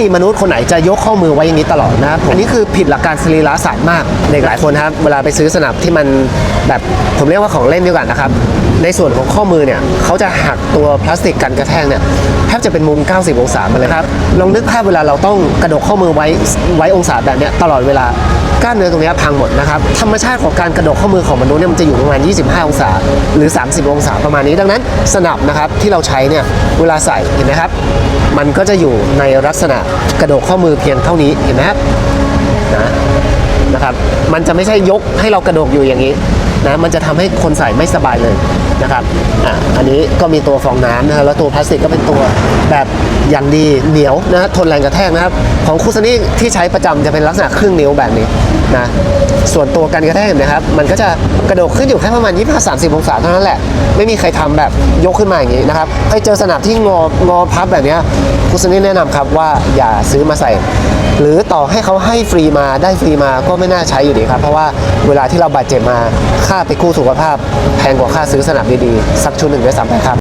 มีมนุษย์คนไหนจะยกข้อมือไว้อย่างนี้ตลอดนะครับอันนี้คือผิดหลักการสรีระศาสตร์มากเด็กหลายคนครับเวลาไปซื้อสนับที่มันแบบผมเรียกว่าของเล่นดีกว่านะครับในส่วนของข้อมือเนี่ยเขาจะหักตัวพลาสติกกันกระแทกเนี่ยแทบจะเป็นมุม 90 องศามาเลยครับลองนึกภาพเวลาเราต้องกระดกข้อมือไว้ไว้องศาแบบเนี้ยตลอดเวลากล้ามเนื้อตรงนี้พังหมดนะครับธรรมชาติของการกระดกข้อมือของมนุษย์เนี่ยมันจะอยู่ประมาณ 25 องศา หรือ 30 องศาประมาณนี้ ดังนั้นสนับนะครับที่เราใช้เนี่ยเวลาใส่เห็นไหมครับ มันก็จะอยู่ในลักษณะกระโดกข้อมือเพียงเท่านี้เห็นไหมครับนะนะครับ มันจะไม่ใช่ยกให้เรากระโดกอยู่อย่างนี้นะมันจะทำให้คนใส่ไม่สบายเลยนะครับอะอันนี้ก็มีตัวฟองน้ำนะแล้วตัวพลาสติกก็เป็นตัวแบบอย่างดีเหนียวนะทนแรงกระแทกนะครับ ของคูซานี่ที่ใช้ประจำจะเป็นลักษณะครึ่งนิ้วแบบนี้นะ ส่วนตัวกันกระแทกนะครับ มันก็จะกระโดดขึ้นอยู่แค่ประมาณ 25-30 องศาเท่านั้นแหละ ไม่มีใครทำแบบยกขึ้นมาอย่างนี้นะครับใครเจอสนับที่งองอพับแบบนี้คูซานี่แนะนำครับว่าอย่าซื้อมาใส่ หรือต่อให้เขาให้ฟรีมาได้ฟรีมาก็ไม่น่าใช้อยู่ดีครับ เพราะว่าเวลาที่เราบาดเจ็บมาค่าไปกู้สุขภาพ แพงกว่าค่าซื้อสนับดีๆสักชุดหนึ่งด้วยซ้ำไปครับ